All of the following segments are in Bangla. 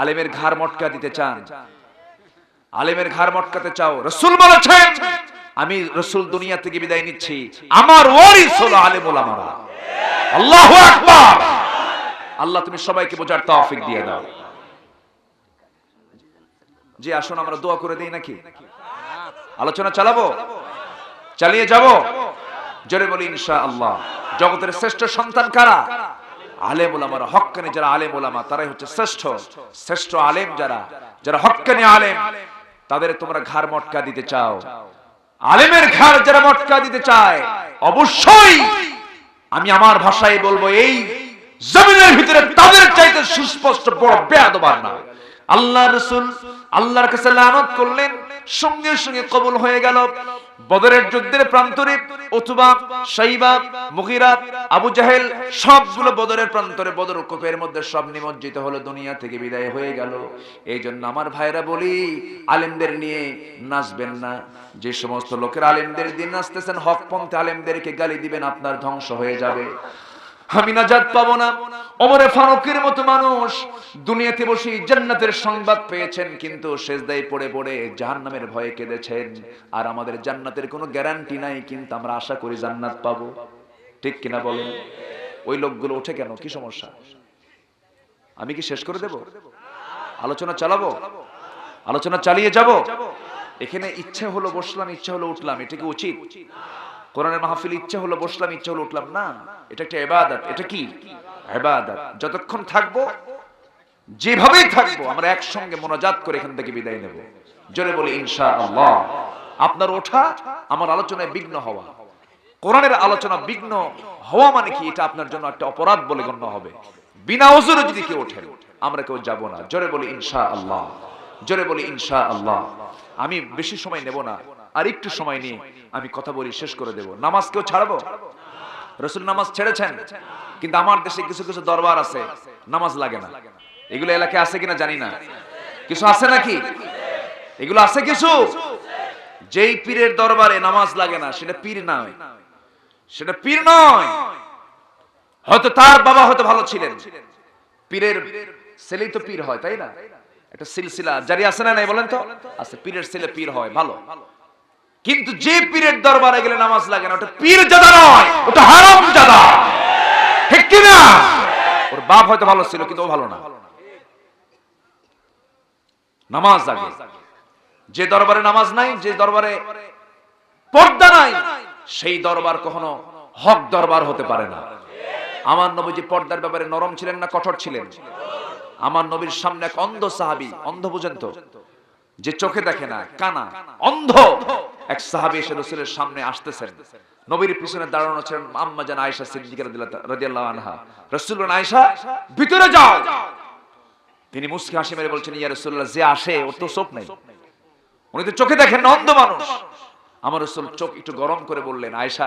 আলেমের ঘাড় মটকা দিতে চান। আলেমের ঘাড় মটকাতে চাও। রসুল বলেছেন, আমি রসুল দুনিয়া থেকে বিদায় নিচ্ছি। আমার ওয়ারিস হলো আলেম ওলামারা আল্লাহু আকবার। আল্লাহ, তুমি সবাইকে বোঝার তৌফিক দিয়ে দাও। জি, আসুন, আমরা দোয়া করে দেই নাকি? আলোচনা চালাবো? চালিয়ে যাব? জোরে বলি ইনশা আল্লাহ জগতের শ্রেষ্ঠ সন্তান কারা? আলেম ওলামারা হক্কানি যারা আলেম ওলামা তারাই হচ্ছে শ্রেষ্ঠ। শ্রেষ্ঠ আলেম যারা যারা হক্কানি আলেম, তাদের তোমরা ঘাড় মটকা দিতে চাও। আলেমের ঘাড় যারা মটকা দিতে চায়, অবশ্যই আমি আমার ভাষায় বলব, এই জমিনের ভিতরে তাদের চাইতে সুস্পষ্ট, বড় বেয়াদবার না। আল্লাহ রসুল আল্লাহর কাছে লানত করলেন, সঙ্গে সঙ্গে কবুল হয়ে গেল। বদরের যুদ্ধের প্রান্তরে অথবা সাইবা মুগিরা আবু জাহেল, সবগুলো বদরের প্রান্তরে বদর কোপের মধ্যে সব নিমজ্জিত হলো, দুনিয়া থেকে বিদায় হয়ে গেল। এই জন্য আমার ভাইরা বলি, আলেমদের নিয়ে নাচবেন না। যে সমস্ত লোকের আলেমদের দিন নাচতেছেন হকপন্থী আলেমদেরকে গালি দিবেন, আপনার ধ্বংস হয়ে যাবে। আমি নাজাত পাবো না। ওমরে ফারুকের মতো মানুষ। দুনিয়াতে বসে জান্নাতের সংবাদ পেয়েছেন, কিন্তু শেষদায় পড়ে পড়ে জাহান্নামের ভয়ে কেঁদেছেন। আর আমাদের জান্নাতের কোনো গ্যারান্টি নাই, কিন্তু আমরা আশা করি জান্নাত পাবো। ঠিক কিনা বলেন? ওই লোকগুলো ওঠে কেন? কি সমস্যা? আমি কি শেষ করে দেব? আলোচনা চালাবো? আলোচনা চালিয়ে যাব? এখানে ইচ্ছে হলো বসলাম, ইচ্ছে হলো উঠলাম, এটা কি উচিত? কোরআনের মাহফিল ইচ্ছে হলো বসলাম, ইচ্ছে হলো উঠলাম? না, এটা একটা এবাদত এটা কি? এবাদত যতক্ষণ থাকব, যেভাবেই থাকব, আমরা একসঙ্গে মোনাজাত করে এখান থেকে বিদায় নেব। জোরে বলি ইনশা আল্লাহ আপনার ওঠা আমার আলোচনায় বিঘ্ন হওয়া। কোরআনের আলোচনা বিঘ্ন হওয়া মানে কি? এটা আপনার জন্য একটা অপরাধ বলে গণ্য হবে। বিনা ওজুরে যদি কেউ ওঠেন, আমরা কেউ যাব না। জোরে বলি ইনশা আল্লাহ জোরে বলি ইনশা আল্লাহ আমি বেশি সময় নেব না। আর একটু সময় নিয়ে আমি কথা বলি, শেষ করে দেব। নামাজ কেউ ছাড়বো? রসুল নামাজ ছেড়েছেন? কিন্তু আমার দেশে কিছু কিছু দরবার আছে, নামাজ লাগে না। এগুলো এলাকায় আছে কিনা জানি না। কিছু আছে নাকি? এগুলো আছে কিছু? যেই পীরের দরবারে নামাজ লাগে না, সেটা পীর নয়। সেটা পীর নয়। হয়তো তার বাবা হয়তো ভালো ছিলেন। পীরের ছেলেই তো পীর হয়, তাই না? একটা সিলসিলা জারি আছে না নাই বলেন তো? আছে, পীরের ছেলে পীর হয়, ভালো। কিন্তু যে পীরের দরবারে গেলে নামাজ লাগে না, ওটা পীর জাদা নয়, ওটা হারাম জাদা। ঠিক কি না ওর বাপ হয়তো ভালো ছিল, কিন্তু ও ভালো না। নামাজ আগে। যে দরবারে নামাজ নাই, যে দরবারে পর্দা নাই, সেই দরবার কখনো হক দরবার হতে পারে না। আমার নবীজি পর্দার ব্যাপারে নরম ছিলেন না কঠোর ছিলেন? আমার নবীর সামনে এক অন্ধ সাহাবি, অন্ধ বুঝেন তো যে চোখে দেখে না, কানা, অন্ধ এক সাহাবি এসে রসুলের সামনে আসতেছেন। নবীর পিছনে দাঁড়ানো ছিলেন আম্মা জান আয়েশা সিদ্দিকা আনহা। রাসূল আয়েশা, ভিতরে যাও। তিনি মুস্কি হাসি মেরে বলছেন, ইয়া রাসূলুল্লাহ, যে আসে, ওর তো চোখ নাই। উনি তো চোখে দেখেন না, অন্ধ মানুষ। আমার রাসূল চোখ একটু গরম করে বললেন, আয়েশা,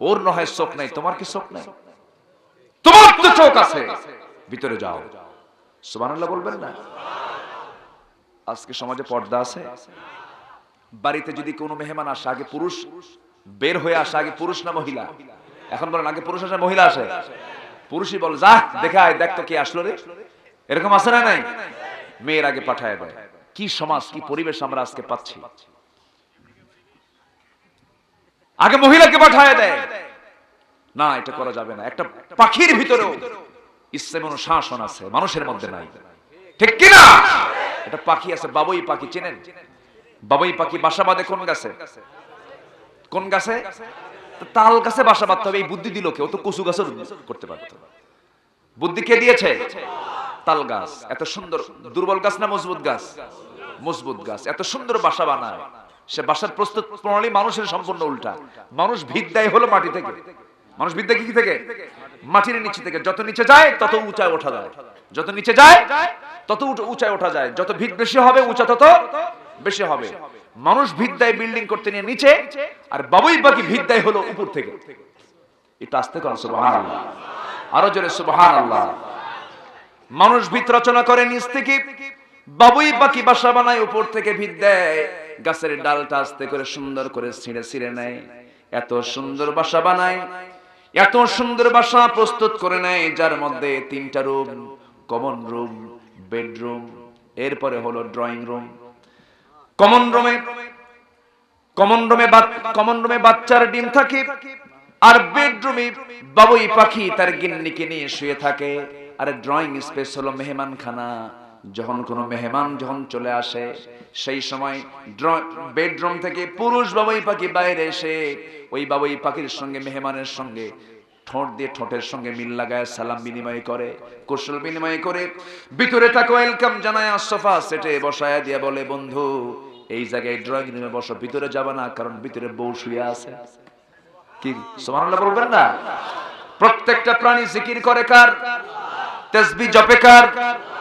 ওর নয় চোখ নাই, তোমার কি চোখ নাই? তোমার তো চোখ আছে। ভিতরে যাও। সুবহানাল্লাহ বলবেন না? আজকে সমাজে পর্দা আছে। বাড়িতে যদি কোনো মেহমান আসে, আগে পুরুষ বের হয়ে আসে আগে পুরুষ না মহিলা? এখন বলেন, আগে পুরুষ আসে, মহিলা আসে? পুরুষই বল, যা, দেখে দেখ তো কি আসলো রে। এরকম আছে না নাই? মেয়ের আগে পাঠায় দেয়। কি সমাজ, কি পরিবেশ আমরা আজকে পাচ্ছি? আগে মহিলাকে পাঠায় দেয়। না, এটা করা যাবে না। একটা পাখির ভিতরেও ইসলাম অনুশাসন আছে, মানুষের মধ্যে নাই। ঠিক কিনা এটা পাখি আছে, বাবুই পাখি, চেনেন? বাবুই পাখি বাসা বাঁধে কোন গাছে? কোন গাছে? তাল গাছে বাসা বাঁধতে হবে, এই বুদ্ধি দিল কেউ তো কচু গাছও করতে পারত বুদ্ধি কে দিয়েছে? তাল গাছ। এত সুন্দর দুর্বল গাছ না মজবুত গাছ? মজবুত গাছ। এত সুন্দর বাসা বানায়। সে বাসার প্রস্তুত প্রণালী মানুষের সম্পূর্ণ উল্টা। মানুষ ভিত দেয় হলো মাটি থেকে। মানুষ বিদ্যা কি থেকে? মাটির নিচে থেকে। যত নিচে যায়, তত উঁচায় ওঠা যায়। যত নিচে যায়, তত উঁচায় ওঠা যায়। যত ভিত বেশি হবে, উঁচা তত বেশি হবে। মানুষ ভিত দেয় বিল্ডিং করতে নিয়ে নিচে, আর বাবুই বাকি ভিত দেয় হলো উপর থেকে। এটা আসতে করেন সুবহান আরও জোরে সুবহান আল্লাহ মানুষ ভিত রচনা করে নিচ থেকে, বাবুই পাখি বাসা বানায় উপর থেকে ভিত দেয় গাছের ডালটা আস্তে করে সুন্দর করে ছিঁড়ে ছিঁড়ে নেয়। এত সুন্দর বাসা বানায়, এত সুন্দর বাসা প্রস্তুত করে নেয়, যার মধ্যে তিনটা রুম, কমন রুম, বেডরুম, এরপরে হলো ড্রয়িং রুম। কমন রুমে কমন রুমে কমন রুমে বাচ্চার ডিম থাকে আর বেডরুমে বাবুই পাখি তার গিন্নিকে নিয়ে শুয়ে থাকে। আর ড্রয়িং স্পেস হলো মেহমানখানা। যখন কোনো মেহমান যখন চলে আসে, সেই সময় বেডরুম থেকে পুরুষ বাবুই পাখি বাইরে এসে ওই বাবুই পাখির সঙ্গে, মেহমানের সঙ্গে ঠোঁট দিয়ে ঠোঁটের সঙ্গে মিল লাগায়, সালাম বিনিময় করে, কুশল বিনিময় করে। ভিতরে তাকে ওয়েলকাম জানায় সোফা সেটে বসায় দিয়ে বলে, বন্ধু এই জায়গায় ড্রয়িং রুমে বসো, ভিতরে যাবে না, কারণ ভিতরে বউ শুয়ে আছে। কি? সুবহানাল্লাহ বলবেন না? প্রত্যেকটা প্রাণী জিকির করে কার? জপে কার?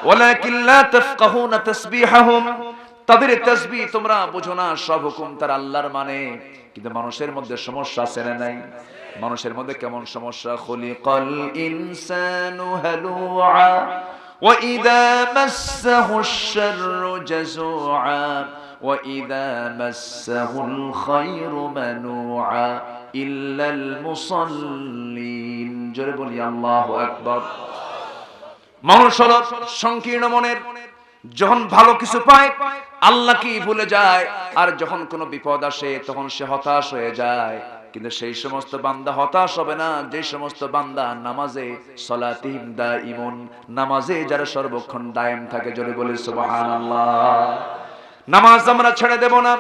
ওয়ালাকিন লা তাফকাহুনা তাসবিহাহুম। তাদের তেসবি তোমরা না, সব হুকুম তার আল্লাহর মানে। কিন্তু মানুষের মধ্যে সমস্যা আছে না নাই? মানুষের মধ্যে কেমন সমস্যা? খলিকল ইনসানু হালুআ ওয়া ইদা মাসসাহু শাররু জাযুআ। وإذا مسه الخير منوعا إلا المصلين জোরে বলি আল্লাহু আকবার মানুষ হলো সংকীর্ণ মনের যখন ভালো কিছু পায় আল্লাহ কি ভুলে যায় আর যখন কোনো বিপদ আসে তখন সে হতাশ হয়ে যায় কিন্তু সেই সমস্ত বান্দা হতাশ হবে না যে সমস্ত বান্দা নামাজে সলাতিম দা ইমন নামাজে যারা সর্বক্ষণ দায়েম থাকে জোরে বলে সুবহানাল্লাহ নামাজ আমরা ছেড়ে দেব না।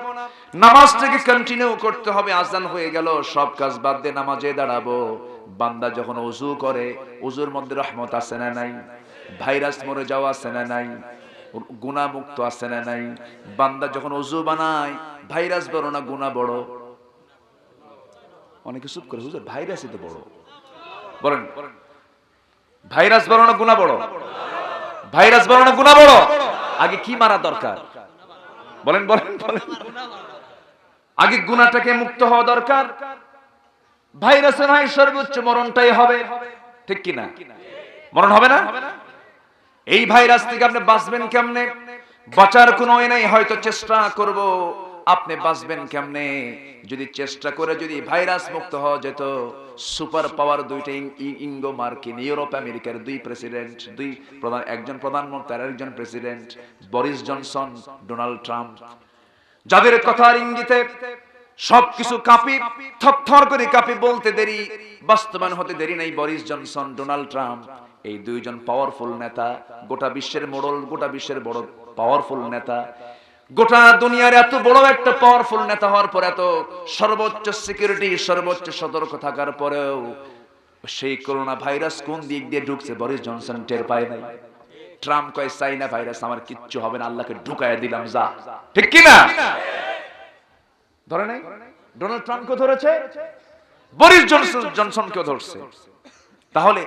নামাজটাকে কন্টিনিউ করতে হবে, আজান হয়ে গেল, সব কাজ বাদ দিয়ে নামাজে দাঁড়াবো। বান্দা যখন ওযু করে ওযুর মধ্যে রহমত আছে না নাই? ভাইরাস মরে যাওয়া আছে না নাই? গুণা মুক্ত আছে না নাই? বান্দা যখন ওযু বানায়, ভাইরাস বড় না গুণা বড়? অনেকে চুপ করে, হুজুর, ভাইরাসই তো বড়। বলেন, ভাইরাস বড় না গুণা বড়? ভাইরাস বড় না গুণা বড়? আগে কি মারা দরকার? বলেন বলেন বলেন। আগে গুণাটাকে মুক্ত হওয়া দরকার। ভাইরাসে নাই সর্বোচ্চ মরণটাই হবে। ঠিক কিনা? মরণ হবে না? এই ভাইরাস থেকে আপনি বাঁচবেন কেমনে? বাঁচার কোনো হয়তো চেষ্টা করব। আপনি বাঁচবেন কেমনে? যদি চেষ্টা করে যদি ভাইরাস মুক্ত হওয়া যেত, সুপার পাওয়ার দুইটা ইঙ্গো মার্কিন, ইউরোপ, আমেরিকার দুই প্রেসিডেন্ট, দুই প্রধান, একজন প্রধানমন্ত্রী আর একজন president, Boris Johnson, Donald Trump. যাদের কথার ইঙ্গিতে সবকিছু কাঁপি, থরথর করে কাঁপি বলতে দেরি, বাস্তবায়ন হতে দেরি নাই বরিস জনসন, ডোনাল্ড ট্রাম্প। এই দুইজন পাওয়ারফুল নেতা, গোটা বিশ্বের মোড়ল, গোটা বিশ্বের বড় পাওয়ারফুল নেতা। গোটা দুনিয়ার এত বড় একটা পাওয়ারফুল নেতা হওয়ার পর এত সর্বোচ্চ সিকিউরিটি সর্বোচ্চ সতর্ক থাকার পরেও সেই করোনা ভাইরাস কোন দিক দিয়ে ঢুকছে বরিস জনসন টের পায় নাই। ট্রাম্প কয়, চাইনা ভাইরাস আমার কিচ্ছু হবে না, আল্লাহকে ঢুকায় দিলাম, যা। ঠিক কি না ধরে নাই? ডোনাল্ড ট্রাম্পকে ধরেছে, বরিস জনসন জনসনকেও ধরছে। তাহলে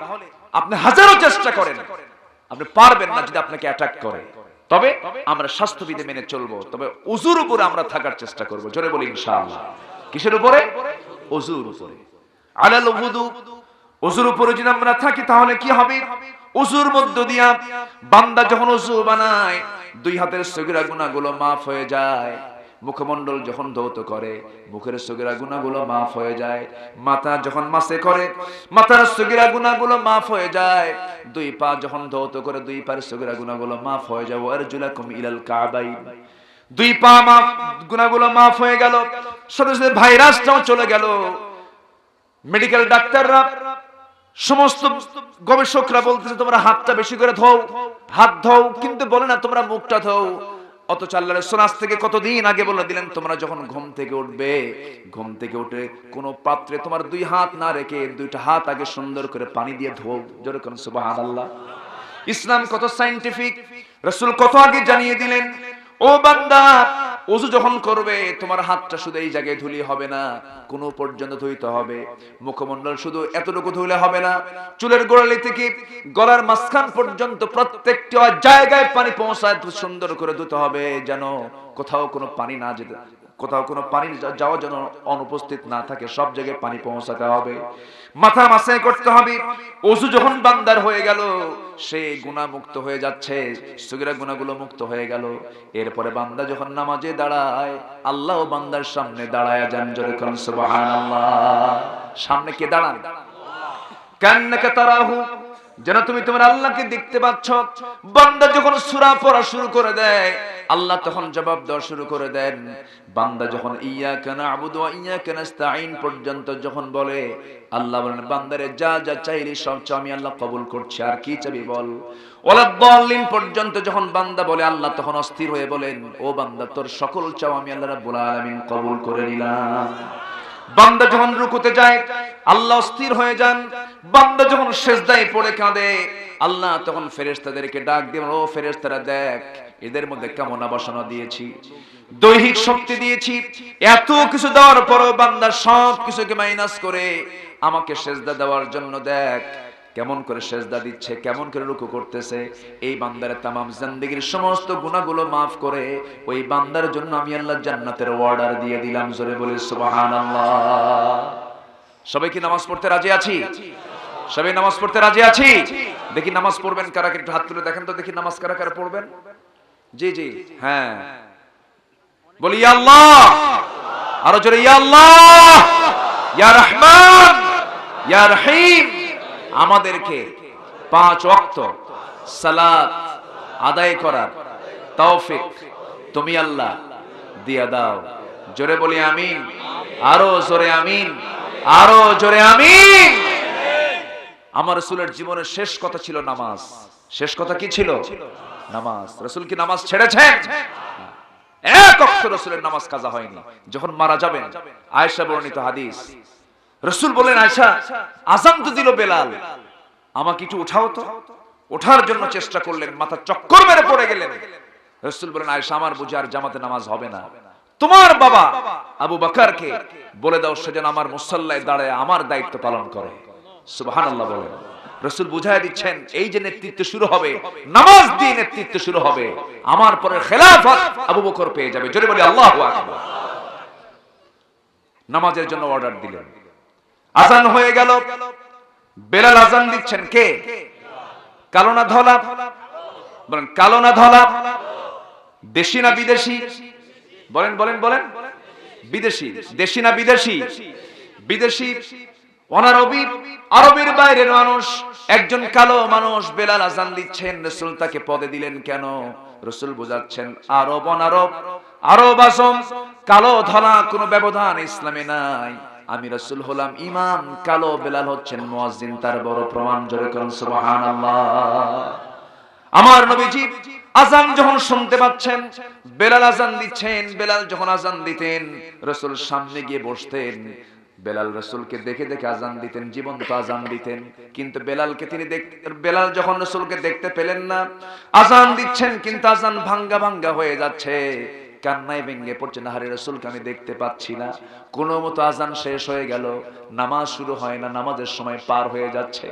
আপনি হাজারো চেষ্টা করেন, আপনি পারবেন না যদি আপনাকে অ্যাটাক করে। তবে আমরা স্বাস্থ্যবিধি মেনে চলবো, তবে উজুর উপরে আমরা থাকার চেষ্টা করব। জোরে বলি ইনশাআল্লাহ। কিসের উপরে? উজুর উপরে। আলাল উযু, উজুর উপরে যদি আমরা থাকি তাহলে কি হবে? উজুর মধ্য দিয়া বান্দা যখন উজু বানায়, দুই হাতের সগিরা গুনাহগুলো মাফ হয়ে যায়। মুখমণ্ডল যখন ধৌত করে, মুখের সগিরা গুনাহগুলো মাফ হয়ে যায়, মাথা যখন মাসে করে, মাথার সগিরা গুনাহগুলো মাফ হয়ে যায়, দুই পা যখন ধৌত করে, দুই পায়ের সগিরা গুনাহগুলো মাফ হয়ে যায়, ওয়ারজুলাকুম ইলাল কাবাইন দুই পা মাফ গুনাহগুলো মাফ হয়ে গেল, সাথে সাথে ভাইরাসটাও চলে গেল। মেডিকেল ডাক্তাররা, সমস্ত গবেষকরা বলতেছে, তোমরা হাতটা বেশি করে ধোও, হাত ধোও, কিন্তু বলে না তোমরা মুখটা ধোও। অত রসুল সোনাস থেকে কতদিন আগে বলে দিলেন, তোমরা যখন ঘুম থেকে উঠবে, ঘুম থেকে উঠে কোন পাত্রে তোমার দুই হাত না রেখে দুইটা হাত আগে সুন্দর করে পানি দিয়ে ধো জোরে কোন সুবহানাল্লাহ। ইসলাম কত সাইন্টিফিক রাসূল কত আগে জানিয়ে দিলেন, ও বান্দা ওযু যখন করবে, তোমার হাতটা শুধু এই জায়গায় ধুলি হবে না, কোন পর্যন্ত ধুইতে হবে। মুখমণ্ডল শুধু এতটুকু ধুলে হবে না। চুলের গোড়ালি থেকে গলার মাঝখান পর্যন্ত প্রত্যেকটা জায়গায় পানি পৌঁছায় সুন্দর করে ধুতে হবে, যেন কোথাও কোনো পানি না যেতে কোথাও কোনো পানি যাওয়া যেন অনুপস্থিত না থাকে, সব জায়গায় পানি পৌঁছাতে হবে। মাথা মাসায় করতে হবে। ওযু যখন বান্দার হয়ে গেল, সে গুনাহ মুক্ত হয়ে যাচ্ছে, সুগিরা গুনাহগুলো মুক্ত হয়ে গেল। এরপরে বান্দা যখন নামাজে দাঁড়ায়, আল্লাহ বান্দার সামনে দাঁড়ায় যান জোরে সুবহানাল্লাহ। সামনে কে দাঁড়ান? কান্নাকা তারাহু যেন তুমি তোমার আল্লাহকে দেখতে পাচ্ছ। বান্দা যখন সূরা পড়া শুরু করে দেয়, আল্লাহ তখন জবাব দেওয়া শুরু করে দেন। বান্দা যখন ইয়াকা না'বুদু ওয়া ইয়াকা নাস্তাঈন পর্যন্ত যখন বলে, আল্লাহ বলেন, বান্দারে, যা যা চাইলি, সব চাও, আমি আল্লাহ কবুল করছি, আর কি চাবি বল? ওয়ালা পর্যন্ত যখন বান্দা বলে, আল্লাহ তখন অস্থির হয়ে বলেন, ও বান্দা, তোর সকল চাও আমি আল্লাহ রাব্বুল আলামিন কবুল করে নিলাম। বান্দা যখন রুকুতে যায়, আল্লাহ অস্থির হয়ে যান। বান্দা যখন সেজদায় পড়ে কাঁদে, আল্লাহ তখন ফেরেশতাদেরকে ডাক দিয়ে ও ফেরেশতারা, দেখ, এদের মধ্যে কেমন বাসনা দিয়েছি, দৈহিক শক্তি দিয়েছি, এত কিছু দেওয়ার পরও বান্দা সব কিছুকে মাইনাস করে আমাকে সেজদা দেওয়ার জন্য দেখ কেমন করে সেজদা দিচ্ছে, কেমন করে রুকু করতেছে, এই বান্দার তামাম জিন্দেগীর সমস্ত গুনাহগুলো মাফ করে ওই বান্দার জন্য আমি আল্লাহ জান্নাতের অর্ডার দিয়ে দিলাম, জোরে বলে সুবহানাল্লাহ। সবাই কি নামাজ পড়তে রাজি আছি? সবাই নামাজ পড়তে রাজি আছি? দেখি নামাজ পড়বেন কারা একটু হাত তুলে দেখেন তো, দেখি নামাজ কারা কারা পড়বেন। জি জি হ্যাঁ। বলি আল্লাহ! আরও জোরে, ইয়া আল্লাহ! ইয়া রহমান! ইয়া রহিম! আমাদেরকে পাঁচ ওয়াক্ত সালাত আদায় করার তৌফিক তুমি আল্লাহ দিয়া দাও। জোরে বলি আমিন। আরও জোরে আমিন। আরও জোরে আমিন। আমার রসুলের জীবনের শেষ কথা ছিল নামাজ। শেষ কথা কি ছিল? নামাজ। রসুল কি নামাজ ছেড়েছেন? এক অক্ষর রসুলের নামাজ কাজা হয়নি। যখন মারা যাবেন, আয়েশা বর্ণিত হাদিস। রসুল বলেন, আয়েশা, আজান তো দিল বেলাল। আমাকে একটু উঠাও তো। ওঠার জন্য চেষ্টা করলেন, মাথা চক্কর মেরে পড়ে গেলেন। রসুল বলেন, আয়েশা, আমার বুঝে আর জামাতে নামাজ হবে না। তোমার বাবা আবু বাকারকে বলে দাও, সে যেন আমার মুসল্লায় দাঁড়ায়, আমার দায়িত্ব পালন করে। সুবহানাল্লাহ বলেন। রসুল বুঝাই দিচ্ছেন, এই যে নেতৃত্ব শুরু হবে, নামাজ দিয়ে নেতৃত্ব শুরু হবে, আমার পরে খেলাফত আবু বকর পেয়ে যাবে। জোরে বলি, আল্লাহু নামাজের জন্য অর্ডার দিলেন। আজান হয়ে গেল। বেলাল আজান দিচ্ছেন কে? কালো না ধলা? বলেন, কালো না ধলা? দেশি না বিদেশি? বলেন বলেন বলেন। বিদেশি, দেশি না বিদেশি? বিদেশি, অনারবি, আরবের বাইরের মানুষ, একজন কালো মানুষ বেলাল আজান দিচ্ছেন। রসুল তাকে পদে দিলেন কেন? রসুল বোঝাচ্ছেন, আরব, অনারব, আরব আসম কালো ধলা, কোনো ব্যবধান ইসলামে নাই। আমি রসুল হলাম ইমাম, কালো বেলাল হচ্ছেন মুয়াজ্জিন, তার বড় প্রমাণ জোরে করুন, সুবহানাল্লাহ। আমার নবীজি আজান যখন শুনতে পাচ্ছেন, বেলাল আজান দিচ্ছেন, বেলাল যখন আজান দিতেন, রসুল সামনে গিয়ে বসতেন। বেলাল রসুলকে দেখে দেখে আজান দিতেন, জীবন্ত আজান দিতেন। কিন্তু বেলালকে তিনি বেলাল যখন রসুলকে দেখতে পেলেন না, আজান দিচ্ছেন, কিন্তু আজান ভাঙ্গা ভাঙ্গা হয়ে যাচ্ছে। কান্নায় ভেঙে পড়ছে। না, হারে রসুলকে আমি দেখতে পাচ্ছি না। কোনো মতো আজান শেষ হয়ে গেল। নামাজ শুরু হয় না, নামাজের সময় পার হয়ে যাচ্ছে।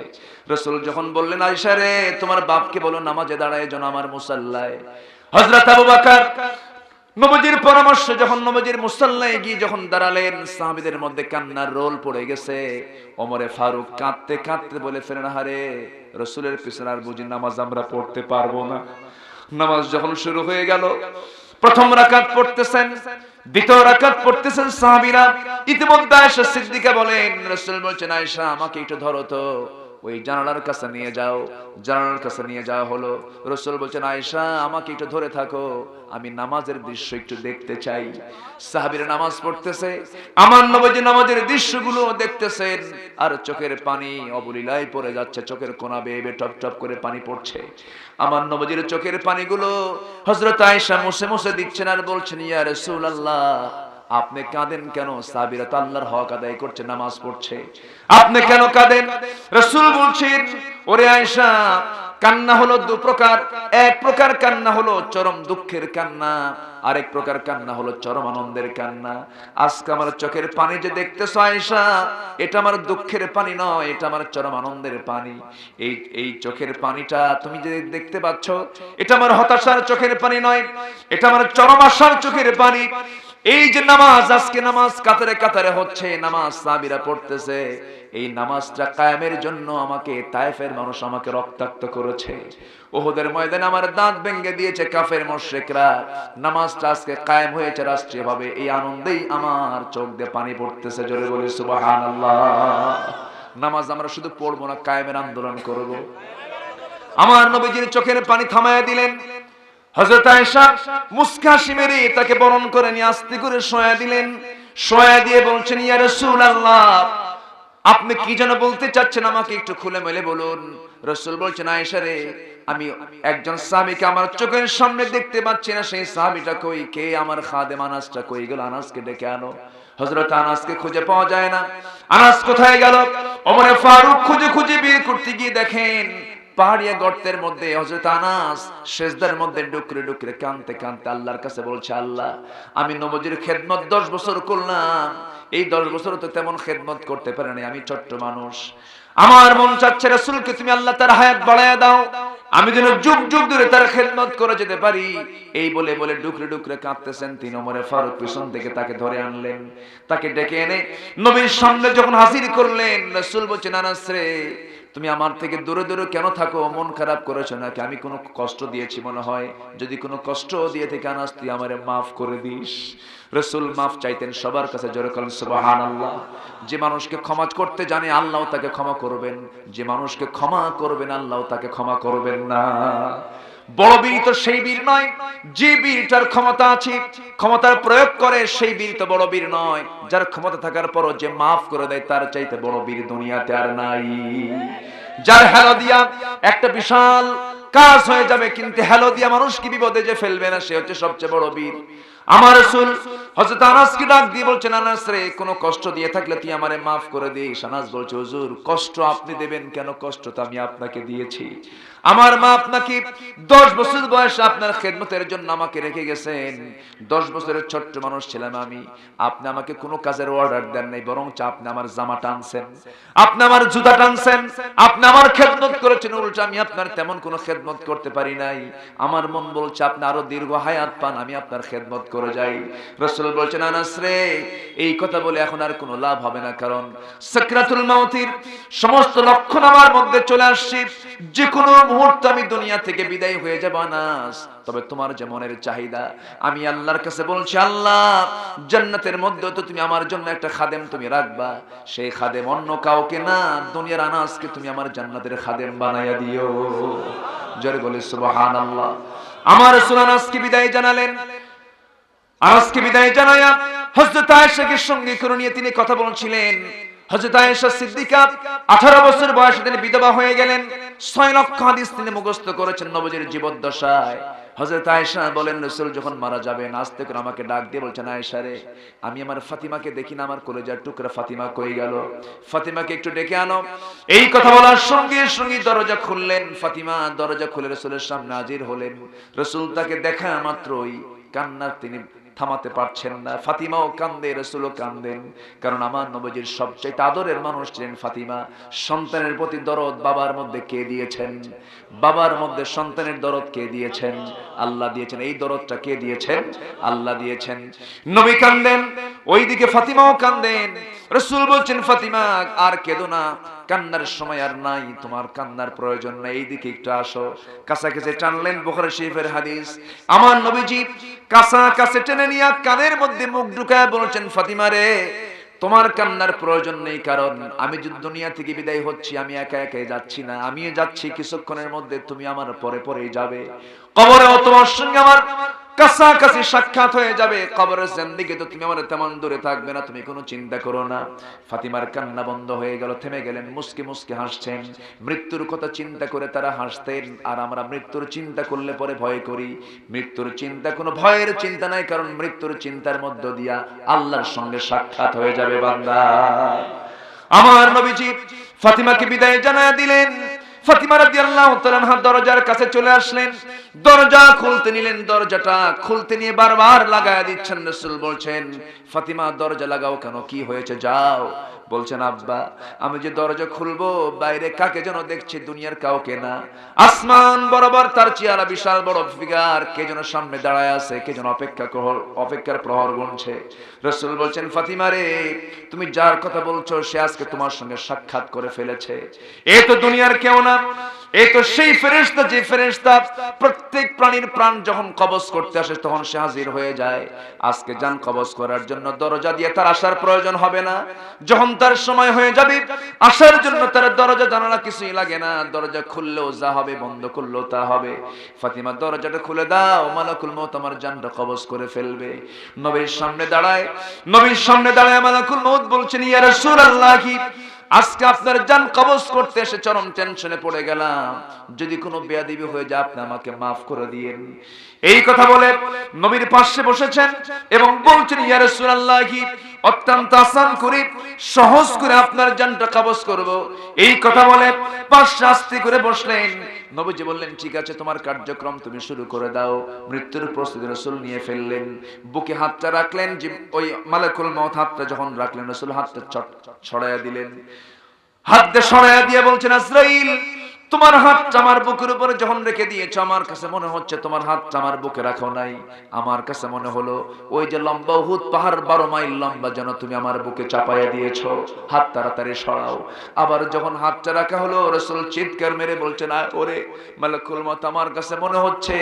রসুল যখন বললেন আয়সা রে, তোমার বাপকে বলো নামাজে দাঁড়ায় যেন আমার মুসাল্লায়। হজরত আবু বাকার নবজির পরামর্শ যখন নবজির মুসাল্লায় গিয়ে যখন দাঁড়ালেন, সাহাবিদের মধ্যে কান্নার রোল পড়ে গেছে। ওমরে ফারুক কাঁদতে কাঁদতে বলে ফেরেন হারে, রসুলের পিছনে আর বুঝি নামাজ আমরা পড়তে পারব না? নামাজ যখন শুরু হয়ে গেল প্রথম রাকাত পড়তেছেন, দ্বিতীয় রাকাত পড়তেছেন সাহাবীরা। ইতিমধ্যে আয়েশা সিদ্দিকা বলেন, রাসূল বলছেন, আয়েশা, আমাকে একটু ধরো তো। ওই জানালার কাছে নিয়ে যাও। জানালার কাছে নিয়ে যাওয়া হলো। রসুল বলছেন, আয়েশা, আমাকে একটু ধরে থাকো। আমি নামাজের দৃশ্য একটু দেখতে চাই। সাহাবীরা নামাজ পড়তেছে। আমার নবজি নামাজের দৃশ্যগুলো দেখতেছেন। আর চোখের পানি অবলীলায় পড়ে যাচ্ছে। চোখের কোনা বেয়ে টপ টপ করে পানি পড়ছে। আমার নবজির চোখের পানিগুলো হজরত আয়েশা মুছে মুছে দিচ্ছেন আর বলছেন, ইয়া রাসূলুল্লাহ আপনি কাঁদেন কেন? সাবিরা তো আল্লাহর হক আদায় করছে, নামাজ পড়ছে। আপনি কেন কাঁদেন? রসুল বলছেন, ওরে আয়েশা, কান্না হলো দু প্রকার। এক প্রকার কান্না হলো চরম দুঃখের কান্না, আরেক প্রকার কান্না হলো চরম আনন্দের কান্না। আজকে আমার চোখের পানি যে দেখতেছো আয়েশা, এটা আমার দুঃখের পানি নয়, এটা আমার চরম আনন্দের পানি। এই এই চোখের পানিটা তুমি যে দেখতে পাচ্ছ, এটা আমার হতাশার চোখের পানি নয়, এটা আমার চরম আশার চোখের পানি। এই যে নামাজ, আজকে নামাজ কাতারে কাতারে হচ্ছে, নামাজ সাবিরা পড়তেছে। এই নামাজটা কায়েমের জন্য আমাকে, তায়েফের মানুষ আমাকে রক্তাক্ত করেছে। ওহদের ময়দানে আমার দাঁত ভেঙে দিয়েছে কাফের মোশেকরা নামাজটা আজকে কায়েম হয়েছে রাষ্ট্রীয়ভাবে। এই আনন্দেই আমার চোখ দিয়ে পানি পড়তেছে, জোরে বলি, সুবহানাল্লাহ। নামাজ আমরা শুধু পড়ব না, কায়েমের আন্দোলন করব। আমার নবীজির চোখের পানি থামায়া দিলেন। হযরত আয়েশা মুস্কা মেরে তাকে বরণ করে নিয়ে আস্তে করে শোয়া দিলেন। শোয়া দিয়ে বলছেন, ইয়া রাসূলুল্লাহ, আপনি কি যেন বলতে চাচ্ছেন আমাকে একটু খুলে মেলে বলুন। রসুল বলছেন, আয়েশা রে, আমি একজন সাহাবীকে আমার চোখের সামনে দেখতে পাচ্ছি না, সেই সাহাবীটা কই? কে আমার খাদেম আনাসটা কই গেল? আনাসকে ডেকে আনো। হযরত আনাসকে খুঁজে পাওয়া যায় না। আনাস কোথায় গেল? ওমরে ফারুক খুঁজে খুঁজে বের করতে গিয়ে দেখেন পাহাড়িয়া গর্তের মধ্যে, হযরত আনাস সেজদার মধ্যে ডুকরে ডুকরে কানতে কানতে আল্লাহর কাছে বলছে, আল্লাহ, আমি নবজির খেদমত দশ বছর করলাম। এই দশ বছর তো তেমন খেদমত করতে পারেনি আমি ছোট্ট মানুষ। আমার মন চাচ্ছে রাসূলকে তুমি আল্লাহ তার হায়াত বাড়ায়া দাও। আমি যেন যুগ যুগ ধরে তার খেদমত করে যেতে পারি। এই বলে বলে ডুকরে ডুকরে কাঁদতেছেন তিন নম্বরে ফারুক পিছন থেকে তাকে ধরে আনলেন। তাকে ডেকে এনে নবীর সামনে যখন হাজির করলেন, রাসূল বলছেন, আনাস রে তুমি আমার থেকে দূরে দূরে কেন থাকো? মন খারাপ করেছ নাকি? আমি কোনো কষ্ট দিয়েছি মনে হয়। যদি কোনো কষ্ট দিয়ে থেকে আনাস, তুই আমার মাফ করে দিস। রসুল মাফ চাইতেন সবার কাছে, জোরে করেন সুবাহান আল্লাহ যে মানুষকে ক্ষমা করতে জানে, আল্লাহ তাকে ক্ষমা করবেন। যে মানুষকে ক্ষমা করবেন, আল্লাহ তাকে ক্ষমা করবেন না। বড় বীর তো সেই বীর নয়, যে বীরটার ক্ষমতা আছে, ক্ষমতার প্রয়োগ করে সেই বীর তো বড় বীর নয়। যার ক্ষমতা থাকার পরও যে মাফ করে দেয়, তার চাইতে বড় বীর দুনিয়াতে আর নাই। যার হেলো দিয়া একটা বিশাল কাজ হয়ে যাবে, কিন্তু হেলো দিয়া মানুষ কি বিপদে যে ফেলবে না, সে হচ্ছে সবচেয়ে বড় বীর। আমার রাসূল হযরত আনাসকে ডাক দিয়ে বলছেন, আনাস রে, কোনো কষ্ট দিয়ে থাকলে তুই আমারে maaf করে দিস। আনাস বলছে, হুজুর, কষ্ট আপনি দেবেন কেন? কষ্ট তো আমি আপনাকে দিয়েছি। আমার মা আপনাকে 10 বছর বয়সে আপনার খেদমতের জন্য আমাকে রেখে গেছেন। 10 বছরের ছোট্ট মানুষ ছিলাম আমি। আপনি আমাকে কোনো কাজের অর্ডার দেন নাই বরং আপনি আমার জামা টানছেন। আপনি আমার জুতা টানছেন। আপনি আমার খেদমত করেছেন। উল্টা আমি আপনার তেমন কোনো খেদমত করতে পারি নাই। আমার মন বলছে, আপনি আরও দীর্ঘ হায়াত পান, আমি আপনার খেদমত করে যাই। রসুল বলছেন, আনাস রে, এই কথা বলে এখন আর কোনো লাভ হবে না। কারণ সাকরাতুল মাউতির সমস্ত লক্ষণ আমার মধ্যে চলে আসছে। যে কোনো মুহূর্তে আমি দুনিয়া থেকে বিদায় হয়ে যাব, আনাস। তবে তোমার যে মনের চাহিদা, আমি আল্লাহর কাছে বলছি, আল্লাহ, জান্নাতের মধ্যে তো তুমি আমার জন্য একটা খাদেম তুমি রাখবা। সেই খাদেম অন্য কাউকে না, দুনিয়ার আনাসকে তুমি আমার জান্নাতের খাদেম বানাইয়া দিও। জোরে বলে, সুবহানাল্লাহ। আমার রাসূল আনাসকে বিদায় জানালেন। আনাসকে বিদায় জানায়া হযরত আয়েশাকে সঙ্গে করে নিয়ে তিনি কথা বলছিলেন। হযরত আয়েশা সিদ্দিকা 18 বছর বয়সে তিনি বিধবা হয়ে গেলেন। 6 লক্ষ হাদিস তিনি মুখস্থ করেছেন নবজীর জীবদ্দশায়। হযরত আয়েশা বলেন, রাসূল যখন মারা যাবেন আস্তে করে আমাকে ডাক দিয়ে বলছেন, আয়েশা রে, আমি আমার ফাতিমাকে দেখি না, আমার কলেজার টুকরা ফাতিমা কই গেল? ফাতিমাকে একটু ডেকে আনো। এই কথা বলার সঙ্গে সঙ্গে দরজা খুললেন। ফাতিমা দরজা খুলে রাসূলের সামনে হাজির হলেন। রাসূল তাকে দেখা মাত্রই কান্নার তিনি থামাতে পারছেন না। ফাতিমাও কান্দে রসুলও কান্দেন কারণ আমার নবজির সবচেয়ে আদরের মানুষ ছিলেন ফাতিমা। সন্তানের প্রতি দরদ বাবার মধ্যে কে দিয়েছেন? বাবার মধ্যে সন্তানের দরদ কে দিয়েছেন? আল্লাহ দিয়েছেন। এই দরদটা কে দিয়েছেন? আল্লাহ দিয়েছেন। নবী কান্দেন ওইদিকে ফাতিমাও কান্দেন রসুল বলছেন, ফাতিমা, আর কেদো না। কান্নার সময় আর নাই, তোমার কান্নার প্রয়োজন নাই। এইদিকে একটু আসো। কাছাকাছি টানলেন বোখারি শরীফের হাদিস। আমার নবীজি কাছা কাছে টেনে নিয়ে কানের মধ্যে মুখ ঢুকায় বলছেন, ফাতিমা রে, তোমার কান্নার প্রয়োজন নেই, কারণ আমি দুনিয়া থেকে বিদায় হচ্ছি, আমি একা একাই যাচ্ছি না। আমি যাচ্ছি, কিছুক্ষণের মধ্যে তুমি আমার পরে পরেই যাবে। কবরেও তোমার সঙ্গে আমার কাছাকাছি সাক্ষাৎ হয়ে যাবে। কবরের জিন্দিগি তো তুমি আমার তেমন দূরে থাকবে না, তুমি কোনো চিন্তা করো না। ফাতিমার কান্না বন্ধ হয়ে গেল, থেমে গেলেন, মুসকে মুসকে হাসছেন। মৃত্যুর কথা চিন্তা করে তারা হাসতেন, আর আমরা মৃত্যুর চিন্তা করলে পরে ভয় করি। মৃত্যুর চিন্তা কোনো ভয়ের চিন্তা নাই, কারণ মৃত্যুর চিন্তার মধ্য দিয়া আল্লাহর সঙ্গে সাক্ষাৎ হয়ে যাবে বান্দা। আমার নবীজি ফাতিমাকে বিদায় জানায় দিলেন। ফাতিমা রাদিয়াল্লাহু তাআলা দরজার কাছে চলে আসলেন। দরজা খুলতে নিলেন, দরজাটা খুলতে নিয়ে বারবার লাগায়া দিচ্ছেন রাসূল বলছেন, ফাতিমা, দরজা লাগাও কেন? কি হয়েছে? যাও। বলছেন, আব্বা, আমি যে দরজা খুলবো, বাইরে কাকে যেন দেখছি, দুনিয়ার কাউকে না। আসমান বরাবর তার চেহারা বিশাল বড় ফিগার। কে যেন সামনে দাঁড়ায় আছে, কে যেন অপেক্ষা প্রহর অপেক্ষার প্রহর গুনছে। রসুল বলছেন, ফাতিমা রে, তুমি যার কথা বলছো, সে আজকে তোমার সঙ্গে সাক্ষাৎ করে ফেলেছে। এ তো দুনিয়ার কেউ না। এই তো সেই ফেরেশতা, যে ফেরেশতা প্রত্যেক প্রাণীর প্রাণ যখন কবজ করতে আসে, তখন সে হাজির হয়ে যায়। আজকে যান কবজ করার জন্য দরজা দিয়ে তার আসার প্রয়োজন হবে না। যখন তার সময় হয়ে যাবে, আসার জন্য তার দরজা, জানালা কিছুই লাগে না। দরজা খুললেও যা হবে, বন্ধ করলেও তা হবে। ফাতিমা, দরজাটা খুলে দাও। মালাকুল মউত আমার জানটা কবজ করে ফেলবে। নবীর সামনে দাঁড়ায়, নবীর সামনে দাঁড়ায় মালাকুল মউত বলছেন, ইয়া রাসূলুল্লাহি আজকে আপনার জান কবজ করতে এসে চরম টেনশনে পড়ে গেলাম। যদি কোনো বেয়াদিবি হয়ে যায়, আপনি আমাকে মাফ করে দিয়েন। এই কথা বলে নবীর পাশে বসেছেন এবং বলছেন, ইয়া রাসূলুল্লাহি, অত্যন্ত আসান করি, সহজ করে আপনার জানটা কবজ করব। এই কথা বলে পাশে আস্তে করে বসলেন। নবীজি বললেন, ঠিক আছে, তোমার কার্যক্রম তুমি শুরু করে দাও। মৃত্যুর প্রস্তুতি রসুল নিয়ে ফেললেন। বুকে হাতটা রাখলেন, যে ওই মালাকুল মত হাতটা যখন রাখলেন, রসুল হাতটা ছড়াইয়া দিলেন। হাত দিয়ে সরাইয়া দিয়ে বলছেন, আজরাইল তোমার হাতটা আমার বুকের উপরে যখন রেখে দিয়েছ আমার কাছে মনে হচ্ছে তোমার হাতটা আমার বুকে রাখো নাই। আমার কাছে মনে হলো ওই যে লম্বা উহুদ পাহাড় বারো মাইল লম্বা যেন তুমি আমার বুকে চাপাইয়া দিয়েছ। হাত তাড়াতাড়ি সরাও। আবার যখন হাতটা রাখা হলো রসুল চিৎকার মেরে বলছেন "আ, ওরে মালাকুল মত আমার কাছে মনে হচ্ছে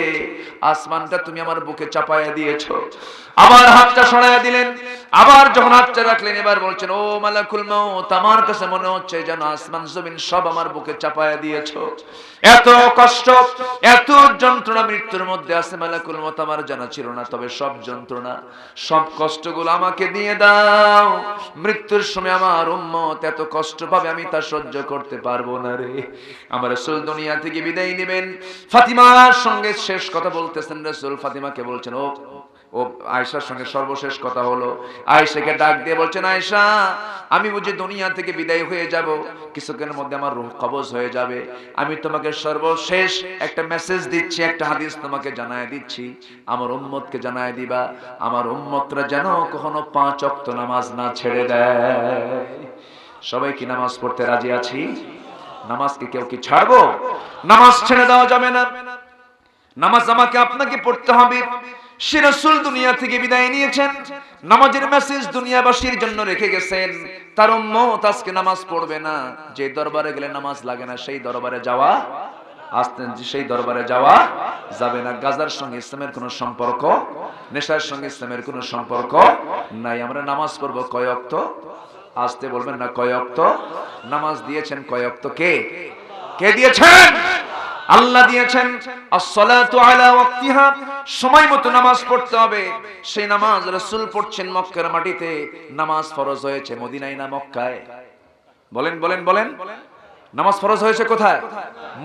আসমানটা তুমি আমার বুকে চাপাইয়া দিয়েছ। আবার হাতটা সরাইয়া দিলেন। আবার যখন হাতটা রাখলেন এবার বলছেন ও মালাকুল মউত আমার কাছে মনে হচ্ছে যেন আসমান জমিন সব আমার বুকে চাপায়া দিয়েছ। এত কষ্ট, এত যন্ত্রণা মৃত্যুর মধ্যে আছে মউত আমার জানা ছিল না, তবে সব যন্ত্রণা, সব কষ্টগুলো আমাকে দিয়ে দাও। মৃত্যুর সময় আমার উম্মত এত কষ্ট পাবে, আমি তা সহ্য করতে পারব না রে। আমার রাসূল দুনিয়া থেকে বিদায় নেবেন। ফাতিমার সঙ্গে শেষ কথা বলতেছেন রাসূল, ফাতিমাকে বলছেন, ও ও আয়েশার সঙ্গে সর্বশেষ কথা হলো, আয়েশাকে ডাক দিয়ে বলছেন, আয়েশা, আমি বুঝি দুনিয়া থেকে বিদায় হয়ে যাব, কিছুক্ষণের মধ্যে আমার রূহ কবজ হয়ে যাবে। আমি তোমাকে সর্বশেষ একটা মেসেজ দিচ্ছি, একটা হাদিস তোমাকে জানায় দিচ্ছি। আমার উম্মতকে জানায় দিবা, আমার উম্মতরা যেন কখনো পাঁচ অক্ত নামাজ না ছেড়ে দেয়। সবাই কি নামাজ পড়তে রাজি আছি? নামাজকে কেউ কি ছাড়বো? নামাজ ছেড়ে দেওয়া যাবে না। নামাজ আমাকে, আপনাকে পড়তে হবে। সে রসুল দুনিয়া থেকে বিদায় নিয়েছেন, নামাজের মেসেজ দুনিয়াবাসীর জন্য রেখে গেছেন। তার উম্মত আজকে নামাজ পড়বে না। যে দরবারে গেলে নামাজ লাগে না, সেই দরবারে যাওয়া আসতে সেই দরবারে যাওয়া যাবে না। গাজার সঙ্গে ইসলামের কোনো সম্পর্ক, নেশার সঙ্গে ইসলামের কোনো সম্পর্ক নাই। আমরা নামাজ পড়ব কয়ক্ত আসতে বলবেন না কয়ক্ত নামাজ দিয়েছেন কয়ক্ত কে? কে দিয়েছেন? আল্লাহ দিয়েছেন সময় মতো নামাজ পড়তে হবে। সেই নামাজ রাসূল পড়ছেন মক্কার মাটিতে। নামাজ ফরজ হয়েছে মদিনায় না মক্কায়? বলেন বলেন বলেন। নামাজ ফরজ হয়েছে কোথায়?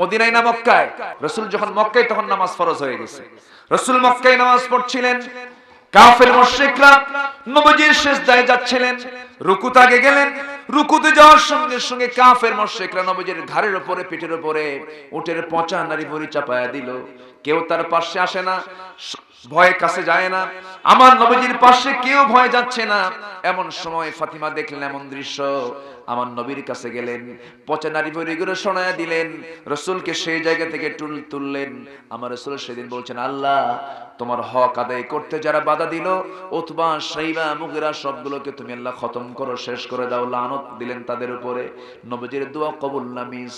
মদিনায় না মক্কায়? রসুল যখন মক্কায়, তখন নামাজ ফরজ হয়ে গেছে। রসুল মক্কায় নামাজ পড়ছিলেন। কাফের মুশরিকরা শেষ দায় যাচ্ছিলেন। রুকুতে আগে গেলেন। রুকুতে যাওয়ার সঙ্গে সঙ্গে কাফের মশেকরা নবীজির ঘাড়ের উপরে, পিঠের উপরে উটের পচা নারী ভরি চাপায়া দিল। কেউ তার পাশে আসে না, ভয়ে কাছে যায় না। আমার নবীজির পাশে কেউ ভয় যাচ্ছে না। এমন সময় ফাতিমা দেখলেন এমন দৃশ্য। আমার নবীর কাছে গেলেন, পচা নারী ভরিগুলো শোনায় দিলেন, রসুলকে সেই জায়গা থেকে টুল তুললেন। আমার রসুল সেদিন বলছেন, আল্লাহ, তোমার হক আদায় করতে যারা বাধা দিল অথবা সাইবা মুগেরা সবগুলোকে তুমি আল্লাহ খতম করো, শেষ করে দাও, লানত দিলেন তাদের উপরে। নবজির দোয়া কবুল না, মিস।